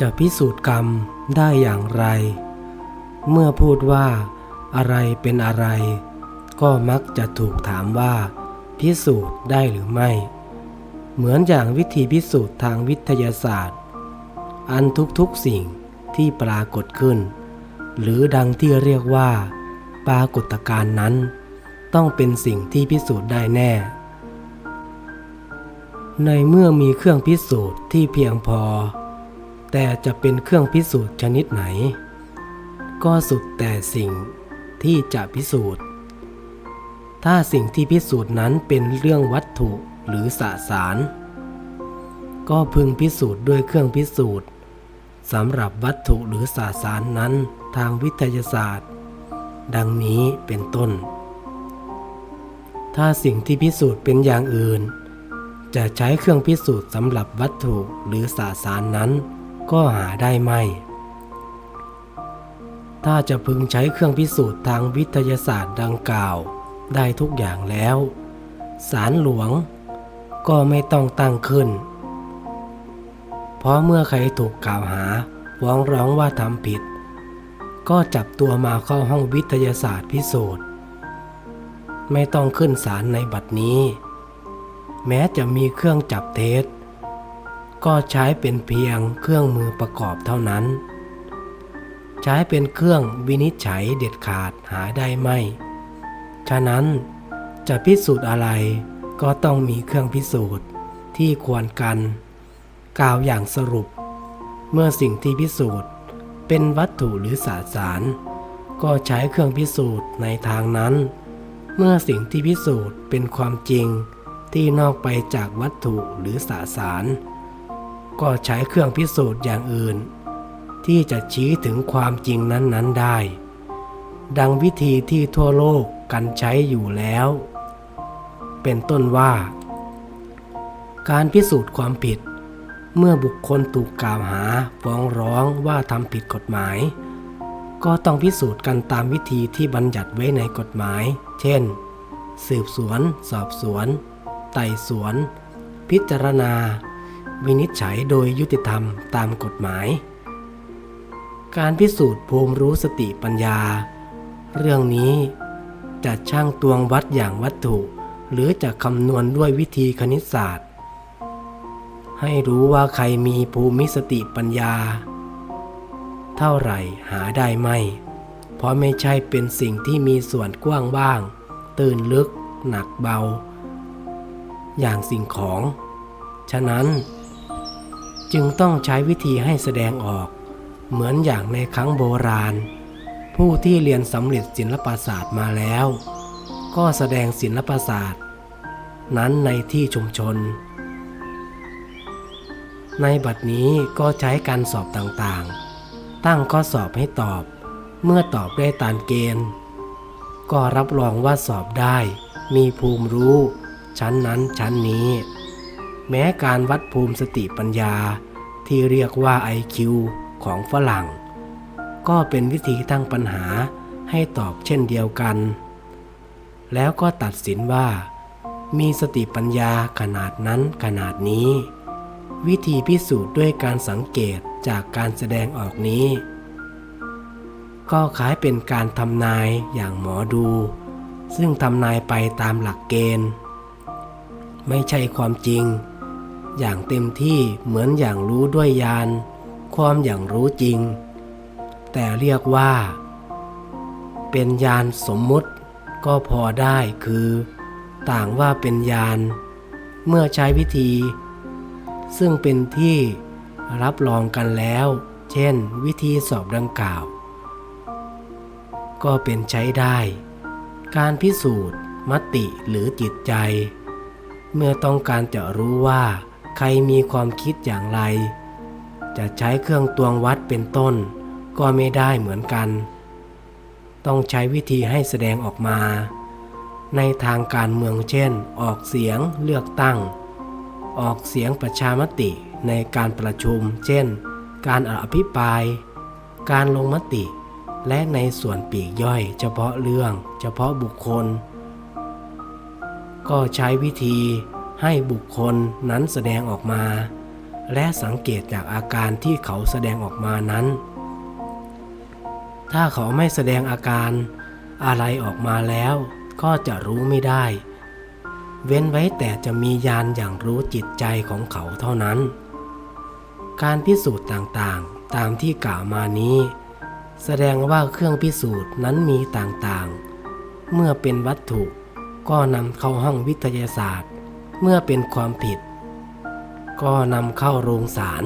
จะพิสูจน์กรรมได้อย่างไร เมื่อพูดว่า อะไรเป็นอะไร ก็มักจะถูกถามว่า พิสูจน์ได้หรือไม่ เหมือนอย่างวิธีพิสูจน์ทางวิทยาศาสตร์ อันทุกๆสิ่งที่ปรากฏขึ้น หรือดังที่เรียกว่า ปรากฏการณ์นั้น ต้องเป็นสิ่งที่พิสูจน์ได้แน่ ในเมื่อมีเครื่องพิสูจน์ที่เพียงพอ แต่จะเป็นเครื่องพิสูจน์ชนิดไหน ก็สุดแต่สิ่งที่จะพิสูจน์ ถ้าสิ่งที่พิสูจน์นั้นเป็นเรื่องวัตถุหรือสสาร ก็พึงพิสูจน์ด้วยเครื่องพิสูจน์สำหรับวัตถุหรือสสารนั้นทางวิทยาศาสตร์ ดังนี้เป็นต้น ถ้าสิ่งที่พิสูจน์เป็นอย่างอื่น จะใช้เครื่องพิสูจน์สำหรับวัตถุหรือสสารนั้น ก็หาได้ไม่ ถ้าจะพึงใช้เครื่องพิสูจน์ทางวิทยาศาสตร์ดังกล่าว ได้ทุกอย่างแล้วศาลหลวงก็ไม่ต้องตั้งขึ้น เพราะเมื่อใครถูกกล่าวหาฟ้องร้องว่าทำผิด ก็จับตัวมาเข้าห้องวิทยาศาสตร์พิสูจน์ ไม่ต้องขึ้นศาลในบัดนี้ แม้จะมีเครื่องจับเท็จ ก็ใช้เป็นเพียงเครื่องมือประกอบเท่านั้น ใช้เป็นเครื่องวินิจฉัยเด็ดขาดหาได้ไม่ ฉะนั้นจะพิสูจน์อะไรก็ต้องมีเครื่องพิสูจน์ที่ควรกัน กล่าวอย่างสรุป เมื่อสิ่งที่พิสูจน์เป็นวัตถุหรือสสาร ก็ใช้เครื่องพิสูจน์ในทางนั้น เมื่อสิ่งที่พิสูจน์เป็นความจริงที่นอกไปจากวัตถุหรือสสาร ก็ใช้เครื่องพิสูจน์อย่างอื่น ที่จะชี้ถึงความจริงนั้นๆได้ ดังวิธีที่ทั่วโลกกันใช้อยู่แล้ว เป็นต้นว่า การพิสูจน์ความผิด เมื่อบุคคลถูกกล่าวหาฟ้องร้องว่าทำผิดกฎหมาย ก็ต้องพิสูจน์กันตามวิธีที่บัญญัติไว้ในกฎหมาย เช่น สืบสวน สอบสวน ไต่สวน พิจารณา วินิจฉัยโดยยุติธรรมตามกฎหมาย การพิสูจน์ภูมิรู้สติปัญญา เรื่องนี้จะช่างตวงวัดอย่างวัตถุ หรือจะคำนวณด้วยวิธีคณิตศาสตร์ ให้รู้ว่าใครมีภูมิสติปัญญา เท่าไหร่หาได้ไม่ เพราะไม่ใช่เป็นสิ่งที่มีส่วนกว้างบ้าง ตื่นลึก หนักเบา อย่างสิ่งของ ฉะนั้น จึงต้องใช้วิธีให้แสดงออก เหมือนอย่างในครั้งโบราณ ผู้ที่เรียนสำเร็จศิลปศาสตร์มาแล้ว ก็แสดงศิลปศาสตร์ นั้นในที่ชุมชน ในบัดนี้ก็ใช้การสอบต่างๆ ตั้งข้อสอบให้ตอบ เมื่อตอบได้ตามเกณฑ์ ก็รับรองว่าสอบได้ มีภูมิรู้ ชั้นนั้นชั้นนี้ แม้การวัดภูมิสติปัญญา ที่เรียกว่า IQ ของฝรั่ง ก็เป็นวิธีตั้งปัญหาให้ตอบเช่นเดียวกัน แล้วก็ตัดสินว่า มีสติปัญญาขนาดนั้นขนาดนี้ วิธีพิสูจน์ด้วยการสังเกตจากการแสดงออกนี้ ก็คล้ายเป็นการทำนายอย่างหมอดู ซึ่งทำนายไปตามหลักเกณฑ์ ไม่ใช่ความจริง อย่างเต็มที่เหมือนอย่างรู้ด้วยญาณความอย่างรู้จริง แต่เรียกว่า เป็นญาณสมมุติก็พอได้คือ ต่างว่าเป็นญาณเมื่อใช้วิธี ซึ่งเป็นที่รับรองกันแล้ว เช่น วิธีสอบดังกล่าว ก็เป็นใช้ได้ การพิสูจน์มติหรือจิตใจ เมื่อต้องการจะรู้ว่า ใครมีความคิดอย่างไร จะใช้เครื่องตวงวัดเป็นต้น ก็ไม่ได้เหมือนกัน ต้องใช้วิธีให้แสดงออกมา ในทางการเมืองเช่น ออกเสียงเลือกตั้ง ออกเสียงประชามติในการประชุม เช่น การอภิปราย การลงมติ และในส่วนปีกย่อย เฉพาะเรื่อง เฉพาะบุคคล ก็ใช้วิธี ให้บุคคลนั้นแสดงออกมา และสังเกตจากอาการที่เขาแสดงออกมานั้น ถ้าเขาไม่แสดงอาการอะไรออกมาแล้ว ก็จะรู้ไม่ได้ เว้นไว้แต่จะมียานอย่างรู้จิตใจของเขาเท่านั้น การพิสูจน์ต่างๆ ตามที่กล่าวมานี้ แสดงว่าเครื่องพิสูจน์นั้นมีต่างๆ เมื่อเป็นวัตถุก็นำเข้าห้องวิทยาศาสตร์ เมื่อเป็นความผิด ก็นำเข้าโรงศาล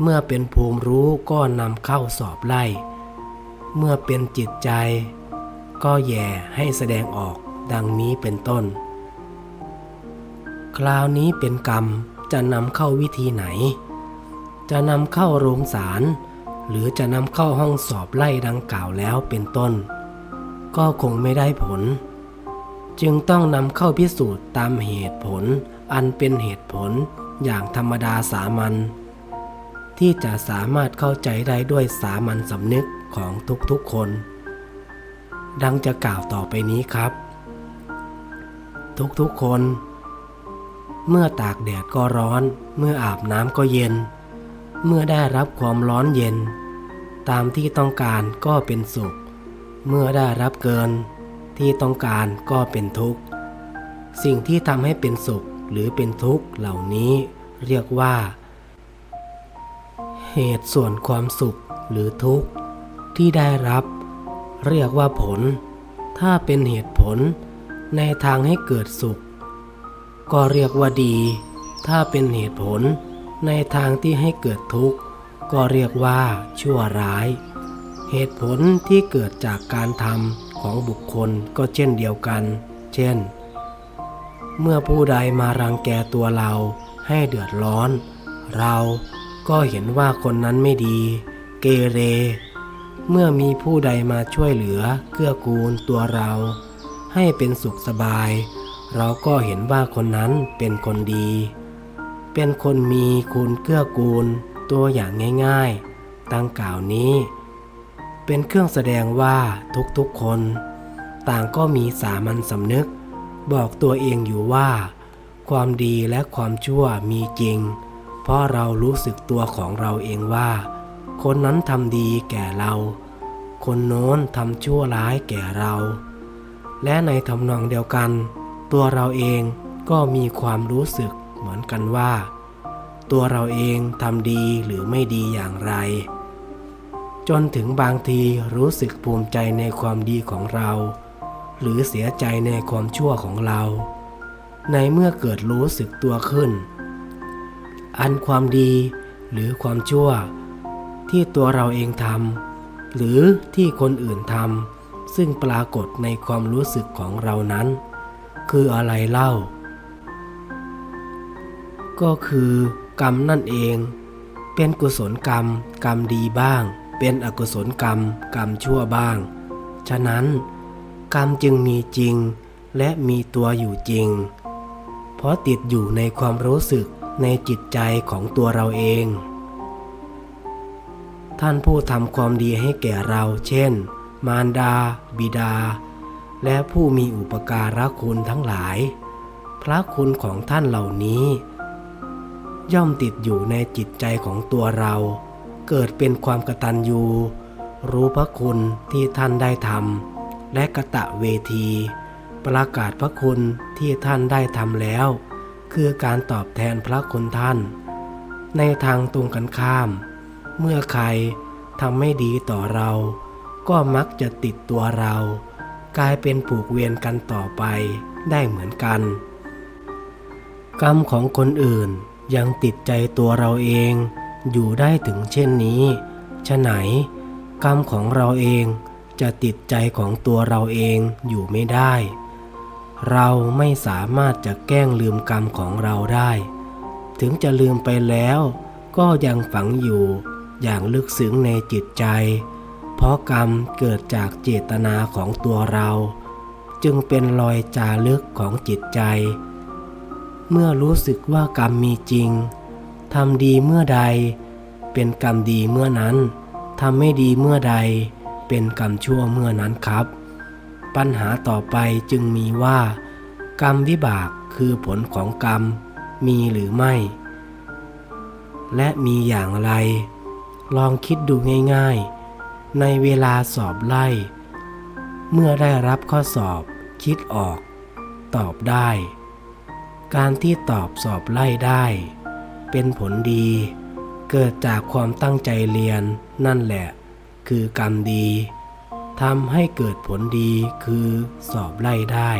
เมื่อเป็นภูมิรู้ก็นำเข้าสอบไล่ เมื่อเป็นจิตใจ ก็แย่ให้แสดงออกดังนี้เป็นต้น คราวนี้เป็นกรรมจะนำเข้าวิธีไหน จะนำเข้าโรงศาลหรือจะนำเข้าห้องสอบไล่ดังกล่าวแล้วเป็นต้น ก็คงไม่ได้ผล จึงต้องนำเข้าพิสูจน์ตามเหตุผล อันเป็นเหตุผลอย่างธรรมดาสามัญที่จะสามารถเข้าใจได้ด้วยสามัญสำนึกของทุกๆคน ดังจะกล่าวต่อไปนี้ครับ ทุกๆคน เมื่อตากแดดก็ร้อน เมื่ออาบน้ำก็เย็น เมื่อได้รับความร้อนเย็น ตามที่ต้องการก็เป็นสุข เมื่อได้รับเกิน ที่ต้องการก็เป็นทุกข์ สิ่งที่ทำให้เป็นสุขหรือเป็นทุกข์เหล่านี้เรียกว่า เหตุส่วนความสุขหรือทุกข์ที่ได้รับ เรียกว่าผล ถ้าเป็นเหตุผลในทางให้เกิดสุข ก็เรียกว่าดี ถ้าเป็นเหตุผลในทางที่ให้เกิดทุกข์ ก็เรียกว่าชั่วร้าย เหตุผลที่เกิดจากการทำ ของบุคคลก็เช่นเดียวกัน เช่น เมื่อผู้ใดมารังแกตัวเราให้เดือดร้อน เราก็เห็นว่าคนนั้นไม่ดี เกเร เมื่อมีผู้ใดมาช่วยเหลือเกื้อกูลตัวเรา ให้เป็นสุขสบาย เราก็เห็นว่าคนนั้นเป็นคนดี เป็นคนมีคุณเกื้อกูลตัวอย่างง่าย ๆ ตั้งกล่าวนี้ เป็นเครื่องแสดงว่าทุกๆคน ต่างก็มีสามัญสำนึก บอกตัวเองอยู่ว่า ความดีและความชั่วมีจริง เพราะเรารู้สึกตัวของเราเองว่า คนนั้นทำดีแก่เรา คนโน้นทำชั่วร้ายแก่เรา และในทำนองเดียวกัน ตัวเราเองก็มีความรู้สึกเหมือนกันว่า ตัวเราเองทำดีหรือไม่ดีอย่างไร จนถึงบางทีรู้สึกภูมิใจในความดีของเรา หรือเสียใจในความชั่วของเรา ในเมื่อเกิดรู้สึกตัวขึ้น อันความดีหรือความชั่ว ที่ตัวเราเองทำหรือที่คนอื่นทำซึ่งปรากฏในความรู้สึกของเรานั้น คืออะไรเล่า ก็คือกรรมนั่นเอง เป็นกุศลกรรมกรรมดีบ้าง เป็นอกุศลกรรมกรรมชั่วบ้าง ฉะนั้น กรรมจึงมีจริงและมีตัวอยู่จริง เพราะติดอยู่ในความรู้สึกในจิตใจของตัวเราเอง ท่านผู้ทำความดีให้แก่เรา เช่น มารดา บิดา และผู้มีอุปการะคุณทั้งหลาย พระคุณของท่านเหล่านี้ ย่อมติดอยู่ในจิตใจของตัวเรา เกิดเป็นความกตัญญูรู้พระคุณที่ท่านได้ทำและกะตะเวที ประกาศพระคุณที่ท่านได้ทำแล้ว คือการตอบแทนพระคุณท่าน ในทางตรงกันข้าม เมื่อใครทำไม่ดีต่อเรา ก็มักจะติดตัวเรา กลายเป็นผูกเวียนกันต่อไปได้เหมือนกัน กรรมของคนอื่นยังติดใจตัวเราเอง อยู่ได้ถึงเช่นนี้ฉะไหน กรรมของเราเองจะติดใจของตัวเราเองอยู่ไม่ได้ เราไม่สามารถจะแกล้งลืมกรรมของเราได้ ถึงจะลืมไปแล้ว ก็ยังฝังอยู่อย่างลึกซึ้งในจิตใจ เพราะกรรมเกิดจากเจตนาของตัวเรา จึงเป็นรอยจารึกของจิตใจ เมื่อรู้สึกว่ากรรมมีจริง ทำดีเมื่อใด เป็นกรรมดีเมื่อนั้นทำไม่ดีเมื่อใด เป็นกรรมชั่วเมื่อนั้นครับ ปัญหาต่อไปจึงมีว่า กรรมวิบากคือผลของกรรมมีหรือไม่ และมีอย่างไร ลองคิดดูง่ายๆ ในเวลาสอบไล่ เมื่อได้รับข้อสอบคิดออก ตอบได้ การที่ตอบสอบไล่ได้ เป็นผลดี เกิดจากความตั้งใจเรียนนั่นแหละ คือกรรมดีทำให้เกิดผลดีคือสอบไล่ได้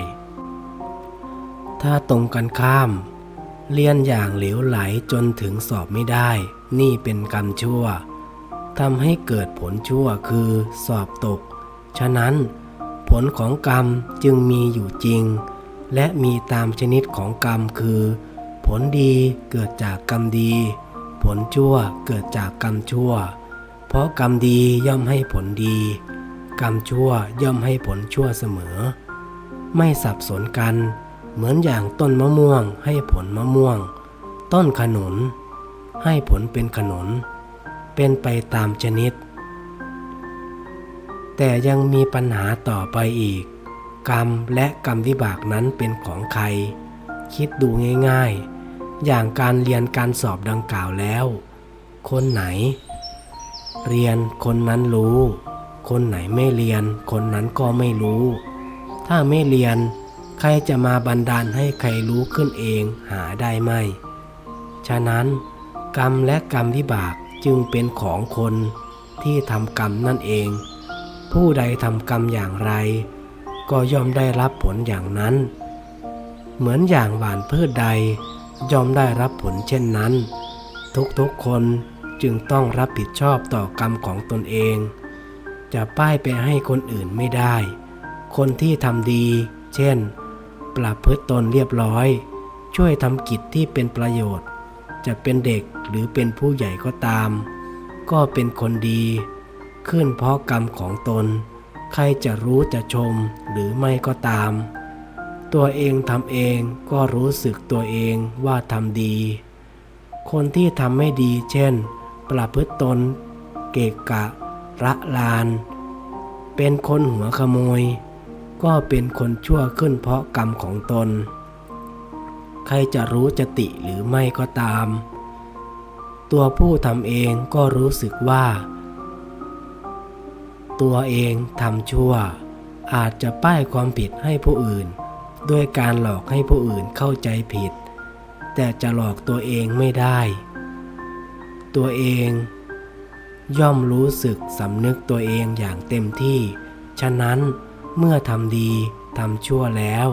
ถ้าตรงกันข้าม เรียนอย่างเหลวไหลจนถึงสอบไม่ได้ นี่เป็นกรรมชั่วทำให้เกิดผลชั่วคือสอบตก ฉะนั้น ผลของกรรมจึงมีอยู่จริง และมีตามชนิดของกรรมคือ ผลดีเกิดจากกรรมดี ผลชั่วเกิดจากกรรมชั่ว เพราะกรรมดีย่อมให้ผลดี กรรมชั่วย่อมให้ผลชั่วเสมอ ไม่สับสนกัน เหมือนอย่างต้นมะม่วงให้ผลมะม่วง ต้นขนุน ให้ผลเป็นขนุน เป็นไปตามชนิด แต่ยังมีปัญหาต่อไปอีก กรรมและกรรมวิบากนั้นเป็นของใคร คิดดูง่ายๆ อย่างการเรียนการสอบดังกล่าวแล้ว คนไหน เรียนคนนั้นรู้ คนไหนไม่เรียนคนนั้นก็ไม่รู้ ถ้าไม่เรียนใครจะมาบันดาลให้ใครรู้ขึ้นเองหาได้ไหม ฉะนั้น กรรมและกรรมวิบากจึงเป็นของคนที่ทำกรรมนั่นเอง ผู้ใดทำกรรมอย่างไร ก็ย่อมได้รับผลอย่างนั้น เหมือนอย่างหวานพืชใดย่อมได้รับผลเช่นนั้น ทุกๆคนจึงต้องรับผิดชอบต่อกรรมของตนเอง จะป้ายไปให้คนอื่นไม่ได้ คนที่ทำดี เช่น ปรับพฤติตนเรียบร้อย ช่วยทำกิจที่เป็นประโยชน์ จะเป็นเด็กหรือเป็นผู้ใหญ่ก็ตาม ก็เป็นคนดี ขึ้นเพราะกรรมของตน ใครจะรู้จะชมหรือไม่ก็ตาม ตัวเองทำเองก็รู้สึกตัวเองว่าทำดี คนที่ทำไม่ดีเช่น ประพฤติตน เกะกะ ระลาน เป็นคนหัวขโมย ก็เป็นคนชั่วขึ้นเพราะกรรมของตน ใครจะรู้จติหรือไม่ก็ตาม ตัวผู้ทำเองก็รู้สึกว่า ตัวเองทำชั่ว อาจจะป้ายความผิดให้ผู้อื่น ด้วยการหลอกให้ผู้อื่นเข้าใจผิด แต่จะหลอกตัวเองไม่ได้ ตัวเอง ย่อมรู้สึกสำนึกตัวเองอย่างเต็มที่ ฉะนั้นเมื่อทำดีทำชั่วแล้ว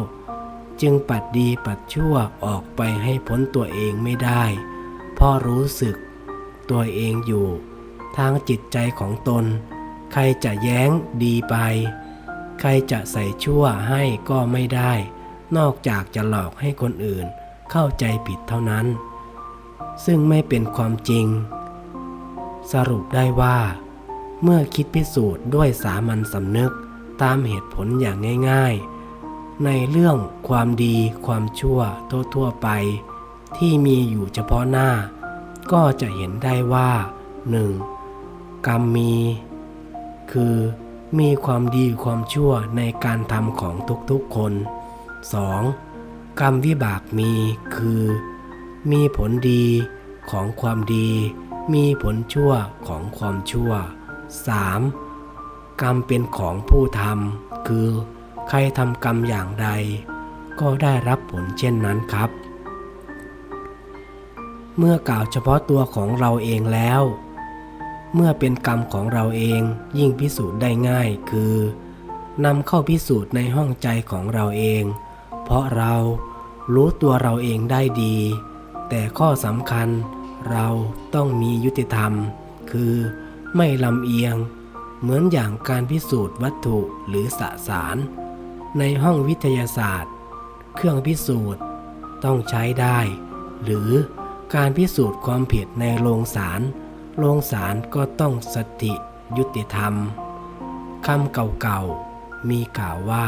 จึงปัดดีปัดชั่วออกไปให้พ้นตัวเองไม่ได้ เพราะรู้สึกตัวเองอยู่ ทางจิตใจของตน ใครจะแย้งดีไป ใครจะใส่ชั่วให้ก็ไม่ได้ นอกจากจะหลอกให้คนอื่นเข้าใจผิดเท่านั้น ซึ่งไม่เป็นความจริง สรุปได้ว่า เมื่อคิดพิสูจน์ด้วยสามัญสำนึกตามเหตุผลอย่างง่าย ๆ ในเรื่องความดีความชั่วทั่วๆไป ที่มีอยู่เฉพาะหน้า ก็จะเห็นได้ว่า 1. กรรมมี คือมีความดีความชั่วในการทำของทุกๆคน 2. กรรมวิบากมีคือ มีผลดีของความดี มีผลชั่วของความชั่ว 3. กรรมเป็นของผู้ทำคือ ใครทำกรรมอย่างใด ก็ได้รับผลเช่นนั้นครับ เมื่อกล่าวเฉพาะตัวของเราเองแล้ว เมื่อเป็นกรรมของเราเองยิ่งพิสูจน์ได้ง่ายคือนำเข้าพิสูจน์ในห้องใจของเราเอง เพราะเรารู้ตัวเราเองได้ดี แต่ข้อสำคัญเราต้องมียุติธรรม คือไม่ลำเอียง เหมือนอย่างการพิสูจน์วัตถุหรือสสาร ในห้องวิทยาศาสตร์ เครื่องพิสูจน์ต้องใช้ได้ หรือการพิสูจน์ความผิดในโรงศาลโรงศาลก็ต้องสติยุติธรรมคำเก่าๆมีกล่าวว่า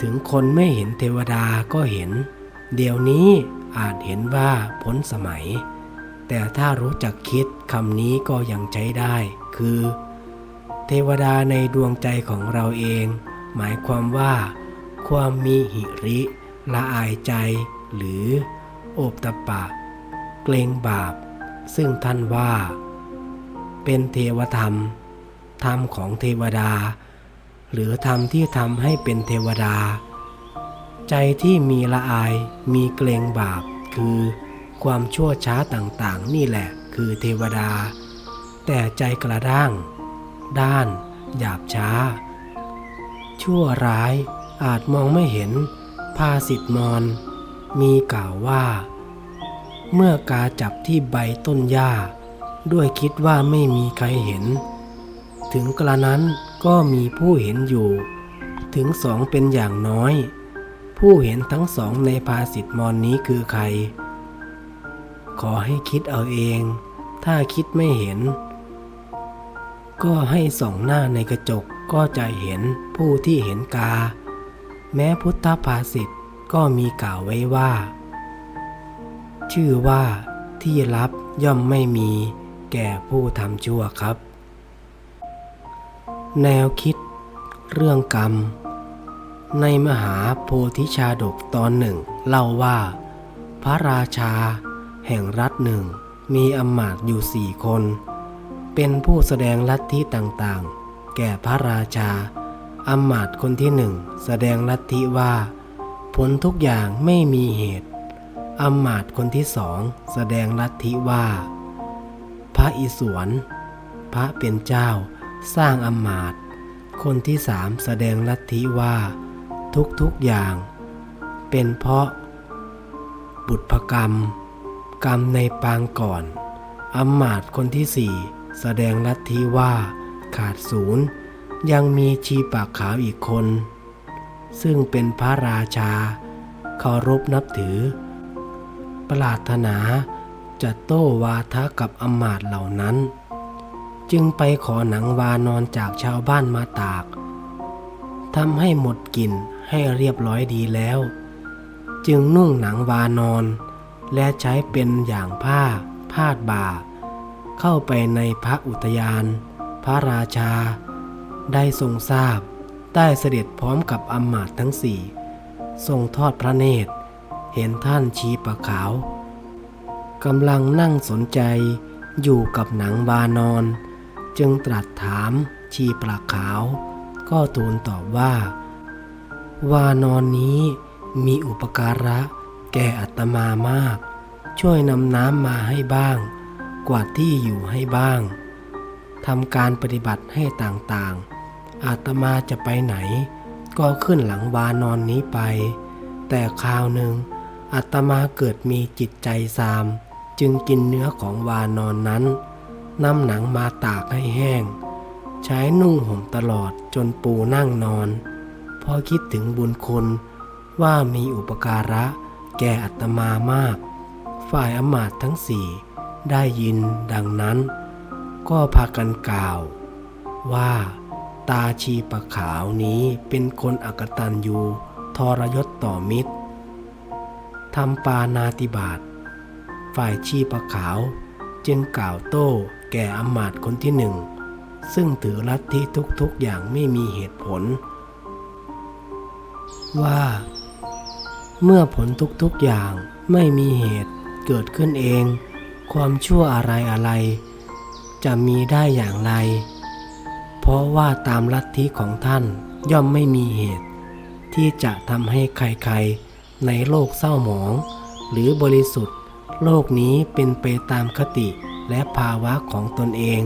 ถึงคนไม่เห็นเทวดาก็เห็น เดี๋ยวนี้อาจเห็นว่าพ้นสมัย แต่ถ้ารู้จักคิดคำนี้ก็ยังใช้ได้ คือ เทวดาในดวงใจของเราเอง หมายความว่า ความมีหิริ ละอายใจ หรือ โอบตะปะ เกรงบาป ซึ่งท่านว่า เป็นเทวธรรม ธรรมของเทวดา หรือธรรมที่ทำให้เป็นเทวดา ใจที่มีละอายมีเกรงบาป คือความชั่วช้าต่างๆ นี่แหละคือเทวดา แต่ใจกระด้าง ด้าน หยาบช้า ชั่วร้ายอาจมองไม่เห็นภาสิทธมอนมีกล่าวว่า เมื่อกาจับที่ใบต้นหญ้า ด้วยคิดว่าไม่มีใครเห็น ถึงกระนั้น ก็มีผู้เห็นอยู่ ถึงสองเป็นอย่างน้อย ผู้เห็นทั้งสองในภาสิทธมอนนี้คือใคร ขอให้คิดเอาเอง ถ้าคิดไม่เห็น ก็ให้ส่องหน้าในกระจกก็จะเห็นผู้ที่เห็นกา แม้พุทธภาษิตก็มีกล่าวไว้ว่า ชื่อว่าที่ลับย่อมไม่มีแก่ผู้ทำชั่วครับ แนวคิด เรื่องกรรม ในมหาโพธิชาดกตอนหนึ่ง เล่าว่า พระราชา แห่งรัฐหนึ่ง มีอำมาตย์อยู่สี่คน เป็นผู้แสดงลัทธิต่างๆ แก่พระราชาอำมาตย์คนที่หนึ่งแสดงลัทธิว่า ผลทุกอย่างไม่มีเหตุอำมาตย์คนที่สองแสดงลัทธิว่า พระอิศวร พระเป็นเจ้า สร้างอำมาตย์คนที่สามแสดงลัทธิว่า ทุกๆอย่าง เป็นเพราะ บุพกรรม กรรมในปางก่อนอำมาตย์คนที่สี่แสดงลัทธิว่า ขาดศูนย์ ยังมีชีปากขาวอีกคน ซึ่งเป็นพระราชาเคารพนับถือ ปรารถนาจะโต้วาทะกับอำมาตย์เหล่านั้น จึงไปขอหนังวานอนจากชาวบ้านมาตากทำให้หมดกลิ่นให้เรียบร้อยดีแล้ว จึงนุ่งหนังวานอน และใช้เป็นอย่างผ้า พาดบ่า เข้าไปในพระอุทยาน พระราชา ได้ทรงทราบ ได้เสด็จพร้อมกับอำมาตย์ทั้งสี่ทรงทอดพระเนตร เห็นท่านชีปะขาวกำลังนั่งสนใจอยู่กับหนังวานอน จึงตรัสถามชีปลาขาว ก็ทูลตอบว่า วานอนนี้มีอุปการะแก่อัตมามาก ช่วยนำน้ำมาให้บ้าง กวาดที่อยู่ให้บ้างทำการปฏิบัติให้ต่างๆ อาตมาจะไปไหน ก็ขึ้นหลังวานอนนี้ไป แต่คราวหนึ่งอาตมาเกิดมีจิตใจซาม จึงกินเนื้อของวานอนนั้น นำหนังมาตากให้แห้ง ใช้นุ่งห่มตลอดจนปูนั่งนอน พอคิดถึงบุญคุณว่ามีอุปการะแก่อัตมามาก ฝ่ายอมาตทั้งสี่ได้ยินดังนั้น ก็พากันกล่าว ว่าตาชีปะขาวนี้เป็นคนอกตันยูทรยศต่อมิตรทำปานาติบาตฝ่ายชีปะขาวจึงกล่าวโต้ ก่อำมาตย์คนที่หนึ่ง ซึ่งถือลัทธิทุกๆอย่างไม่มีเหตุผล ว่า เมื่อผลทุกๆอย่างไม่มีเหตุเกิดขึ้นเอง ความชั่วอะไรอะไร จะมีได้อย่างไร เพราะว่าตามลัทธิของท่านย่อมไม่มีเหตุ ที่จะทำให้ใครๆ ในโลกเศร้าหมอง หรือบริสุทธิ์ โลกนี้เป็นไปตามคติ และภาวะของตนเอง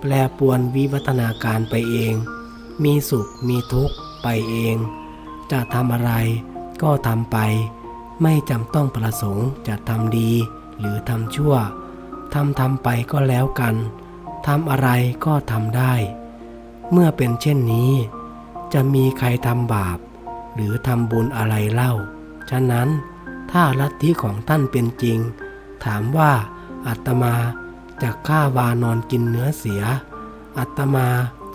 แปรปวนวิวัฒนาการไปเอง มีสุขมีทุกข์ไปเอง จะทำอะไรก็ทำไป ไม่จำต้องประสงค์จะทำดีหรือทำชั่วทำทำไปก็แล้วกันทำอะไรก็ทำได้ เมื่อเป็นเช่นนี้ จะมีใครทำบาป หรือทำบุญอะไรเล่า ฉะนั้นถ้าลัทธิของท่านเป็นจริง ถามว่าอาตมา จะฆ่าวานอนกินเนื้อเสียอาตมา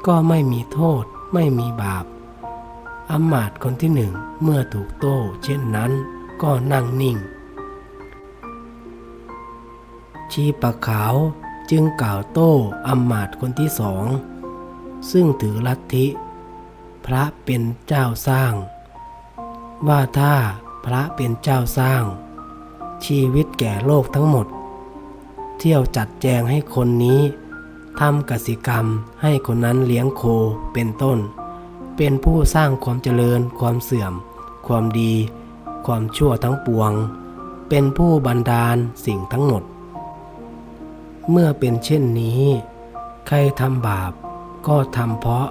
ก็ไม่มีโทษไม่มีบาปอำมาตคนที่หนึ่งเมื่อถูกโต้เช่นนั้นก็นั่งนิ่ง ชีปะขาวจึงกล่าวโต้อำมาตคนที่สอง ซึ่งถือลัทธิ พระเป็นเจ้าสร้าง ว่าถ้าพระเป็นเจ้าสร้าง ชีวิตแก่โลกทั้งหมด เที่ยวจัดแจงให้คนนี้ทำกสิกรรมให้คนนั้นเลี้ยงโคเป็นต้น เป็นผู้สร้างความเจริญ ความเสื่อม ความดี ความชั่วทั้งปวง เป็นผู้บันดาลสิ่งทั้งหมด เมื่อเป็นเช่นนี้ ใครทำบาปก็ทำเพราะ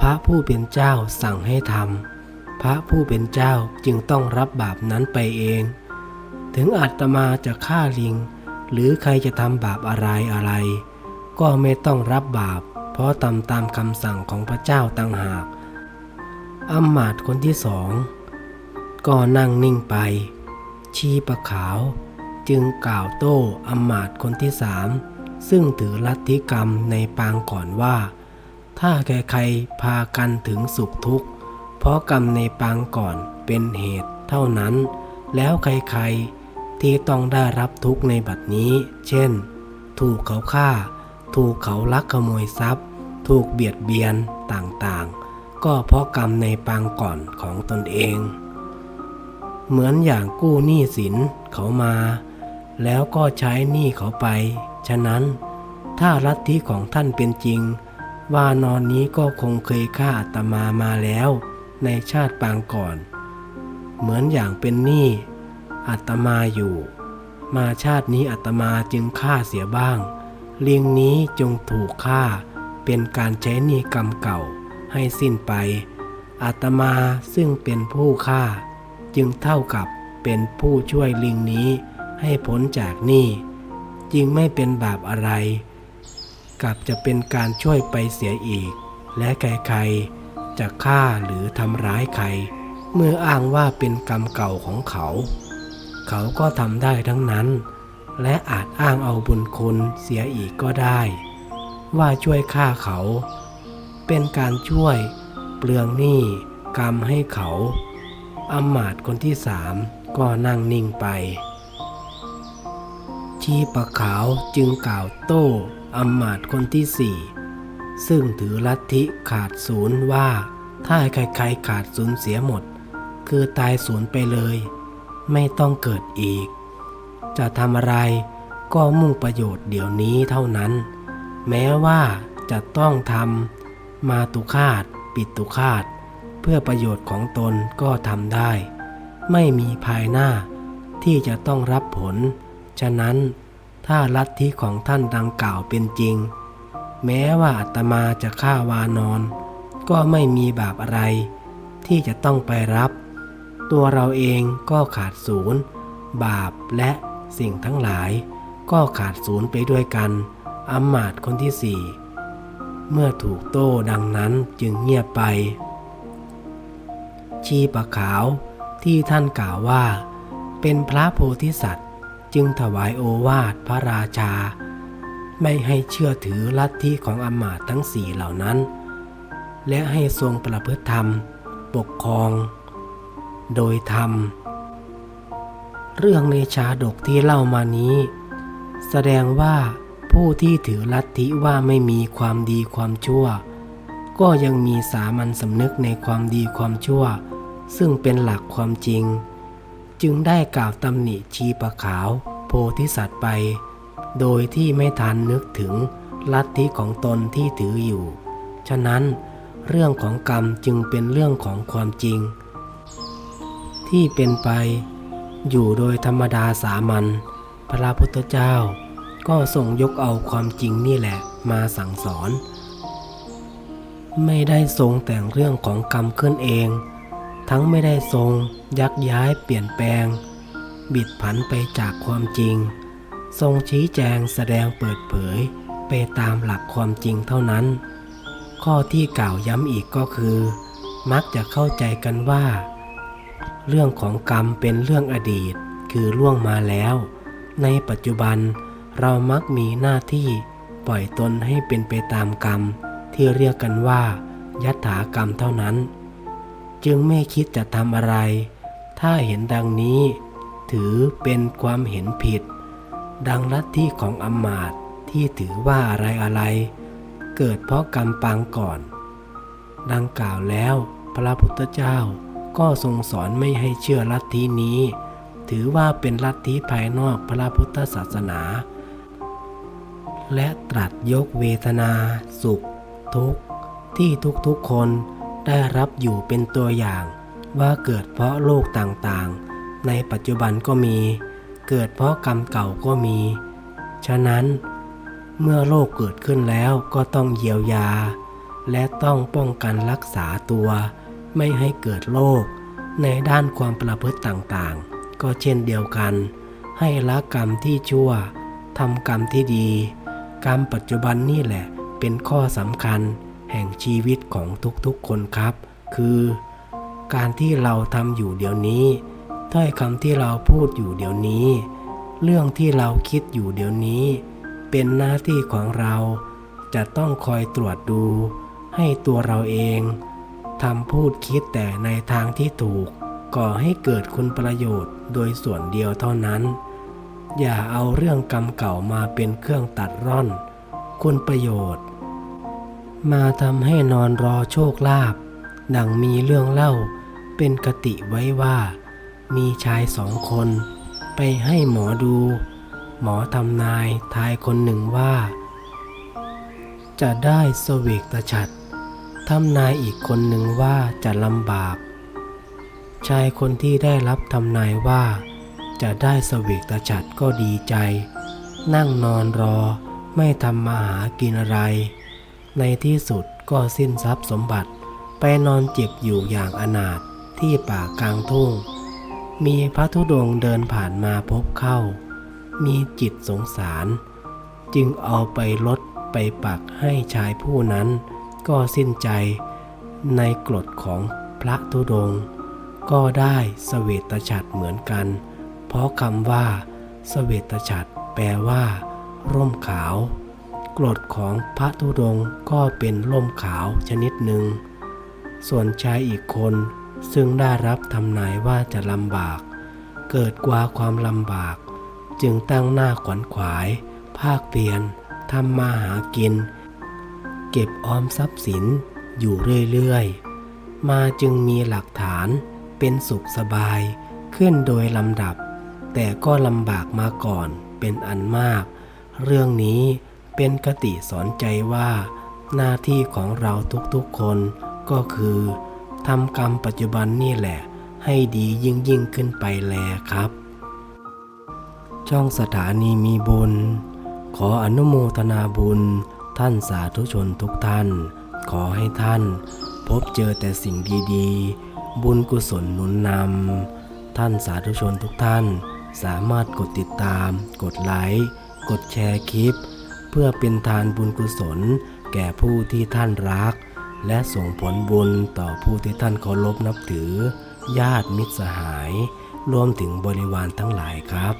พระผู้เป็นเจ้าสั่งให้ทำพระผู้เป็นเจ้าจึงต้องรับบาปนั้นไปเอง ถึงอาตมาจะฆ่าลิง หรือใครจะทำบาปอะไรอะไร ก็ไม่ต้องรับบาป เพราะตามตามคำสั่งของพระเจ้าต่างหากอัมมาตย์คนที่สองก็นั่งนิ่งไป ชีประขาว จึงกล่าวโต้อัมมาตย์คนที่สามซึ่งถือลัทธิกรรมในปางก่อนว่า ถ้าใครๆพากันถึงสุขทุกข์ เพราะกรรมในปางก่อนเป็นเหตุเท่านั้น แล้วใครๆ ที่ต้องได้รับทุกข์ในบัดนี้ เช่น ถูกเขาฆ่า ถูกเขาลักขโมยทรัพย์ ถูกเบียดเบียนต่างๆ ก็เพราะกรรมในปางก่อนของตนเอง เหมือนอย่างกู้หนี้สินเขามา แล้วก็ใช้หนี้เขาไป ฉะนั้น ถ้าลัทธิของท่านเป็นจริง ว่านอนนี้ก็คงเคยฆ่าอาตมามาแล้ว ในชาติปางก่อน เหมือนอย่างเป็นหนี้ อาตมาอยู่ มาชาตินี้อาตมาจึงฆ่าเสียบ้างลิงนี้จงถูกฆ่า เป็นการใช้หนี้กรรมเก่าให้สิ้นไป อาตมาซึ่งเป็นผู้ฆ่า จึงเท่ากับเป็นผู้ช่วยลิงนี้ให้พ้นจากหนี้จึงไม่เป็นบาปอะไร กลับจะเป็นการช่วยไปเสียอีก และใครๆจะฆ่าหรือทำร้ายใคร เมื่ออ้างว่าเป็นกรรมเก่าของเขา เขาก็ทำได้ทั้งนั้น และอาจอ้างเอาบุญคุณเสียอีกก็ได้ ว่าช่วยฆ่าเขา เป็นการช่วยเปลืองหนี้กรรมให้เขาอำมาตย์คนที่สามก็นั่งนิ่งไป ชีปะขาวจึงกล่าวโต้อำมาตย์คนที่สี่ซึ่งถือลัทธิขาดศูนย์ว่า ถ้าใครๆขาดศูนย์เสียหมด คือตายศูนย์ไปเลย ไม่ต้องเกิดอีก จะทำอะไรก็มุ่งประโยชน์เดี๋ยวนี้เท่านั้น แม้ว่าจะต้องทำมาตุคาตปิดตุคาตเพื่อประโยชน์ของตนก็ทำได้ ไม่มีภายหน้าที่จะต้องรับผล ฉะนั้นถ้าลัทธิของท่านดังกล่าวเป็นจริง แม้ว่าอาตมาจะฆ่าวานอน ก็ไม่มีบาปอะไร ที่จะต้องไปรับ ตัวเราเองก็ขาดศูนย์ บาปและสิ่งทั้งหลาย ก็ขาดศูนย์ไปด้วยกันอัมาตย์คนที่สี่เมื่อถูกโต้ดังนั้นจึงเงียบไป ชีปะขาวที่ท่านกล่าวว่า เป็นพระโพธิสัตว์ จึงถวายโอวาทพระราชา ไม่ให้เชื่อถือลัทธิของอำมาตย์ทั้งสี่เหล่านั้น และให้ทรงประพฤติธรรม ปกครอง โดยธรรม เรื่องในชาดกที่เล่ามานี้ แสดงว่าผู้ที่ถือลัทธิว่าไม่มีความดีความชั่ว ก็ยังมีสามัญสำนึกในความดีความชั่ว ซึ่งเป็นหลักความจริง จึงได้กล่าวตำหนิชีประขาว โพธิสัตว์ไป โดยที่ไม่ทันนึกถึงลัทธิของตนที่ถืออยู่ ฉะนั้นเรื่องของกรรมจึงเป็นเรื่องของความจริง ที่เป็นไป อยู่โดยธรรมดาสามัญพระพุทธเจ้า ก็ทรงยกเอาความจริงนี่แหละมาสั่งสอน ไม่ได้ทรงแต่งเรื่องของกรรมขึ้นเอง ทั้งไม่ได้ทรงยักย้ายเปลี่ยนแปลง บิดผันไปจากความจริง ทรงชี้แจงแสดงเปิดเผยไปตามหลักความจริงเท่านั้น ข้อที่กล่าวย้ำอีกก็คือ มักจะเข้าใจกันว่า เรื่องของกรรมเป็นเรื่องอดีตคือล่วงมาแล้ว ในปัจจุบันเรามักมีหน้าที่ปล่อยตนให้เป็นไปตามกรรม ที่เรียกกันว่า ยัตถากรรมเท่านั้น จึงไม่คิดจะทำอะไร ถ้าเห็นดังนี้ ถือเป็นความเห็นผิด ดังลัทธิของอมาตที่ถือว่าอะไรอะไร เกิดเพราะกรรมปางก่อน ดังกล่าวแล้วพระพุทธเจ้า ก็ทรงสอนไม่ให้เชื่อลัทธินี้ ถือว่าเป็นลัทธิภายนอกพระพุทธศาสนา และตรัสยกเวทนา สุข ทุกข์ ที่ทุกๆคนได้รับอยู่เป็นตัวอย่าง ว่าเกิดเพราะโลกต่างๆ ในปัจจุบันก็มี เกิดเพราะกรรมเก่าก็มี ฉะนั้นเมื่อโรคเกิดขึ้นแล้วก็ต้องเยียวยา และต้องป้องกันรักษาตัว ไม่ให้เกิดโรคในด้านความประพฤติต่างๆ ก็เช่นเดียวกัน ให้ละกรรมที่ชั่วทำกรรมที่ดี กรรมปัจจุบันนี่แหละเป็นข้อสำคัญแห่งชีวิตของทุกๆคนครับ คือ การที่เราทำอยู่เดี๋ยวนี้ถ้อยคำที่เราพูดอยู่เดี๋ยวนี้ เรื่องที่เราคิดอยู่เดี๋ยวนี้ เป็นหน้าที่ของเราจะต้องคอยตรวจดู ให้ตัวเราเอง ทำพูดคิดแต่ในทางที่ถูก ก่อให้เกิดคุณประโยชน์โดยส่วนเดียวเท่านั้น อย่าเอาเรื่องกรรมเก่ามาเป็นเครื่องตัดร่อน คุณประโยชน์ มาทำให้นอนรอโชคลาภดังมีเรื่องเล่าเป็นกติไว้ว่า มีชายสองคน ไปให้หมอดู หมอทำนายทายคนหนึ่งว่า จะได้เสวกตฉัตร ทำนายอีกคนหนึ่งว่าจะลำบาก ชายคนที่ได้รับทำนายว่า จะได้เสวกตฉัตรก็ดีใจ นั่งนอนรอไม่ทำมาหากินอะไร ในที่สุดก็สิ้นทรัพย์สมบัติ ไปนอนเจ็บอยู่อย่างอนาถที่ป่ากลางทุ่ง มีพระธุดงค์เดินผ่านมาพบเข้า มีจิตสงสาร จึงเอาไปลดไปปักให้ชายผู้นั้น ก็สิ้นใจในกรดของพระธุดง ก็ได้สเวตฉัตรเหมือนกัน เพราะคำว่าสเวตฉัตรแปลว่า ร่มขาวกรดของพระธุดงก็เป็นร่มขาวชนิดหนึ่ง ส่วนชายอีกคนซึ่งได้รับทำนายว่าจะลำบาก เกิดกว่าความลำบาก จึงตั้งหน้าขวัญขวาย ภาคเพียรทำมาหากิน เก็บออมทรัพย์สินอยู่เรื่อยๆ มาจึงมีหลักฐานเป็นสุขสบายขึ้นโดยลำดับ แต่ก็ลำบากมาก่อนเป็นอันมาก เรื่องนี้เป็นคติสอนใจว่า หน้าที่ของเราทุกๆคนก็คือทำกรรมปัจจุบันนี่แหละ ให้ดียิ่งยิ่งขึ้นไปแลครับ ช่องสถานีมีบุญ ขออนุโมทนาบุญ ท่านสาธุชนทุกท่าน ขอให้ท่าน พบเจอแต่สิ่งดีๆ บุญกุศลหนุนนำท่านสาธุชนทุกท่าน สามารถกดติดตาม กดไลค์ กดแชร์คลิป เพื่อเป็นทานบุญกุศล แก่ผู้ที่ท่านรัก และส่งผลบุญต่อผู้ที่ท่านเคารพนับถือ ญาติมิตรสหาย รวมถึงบริวารทั้งหลายครับ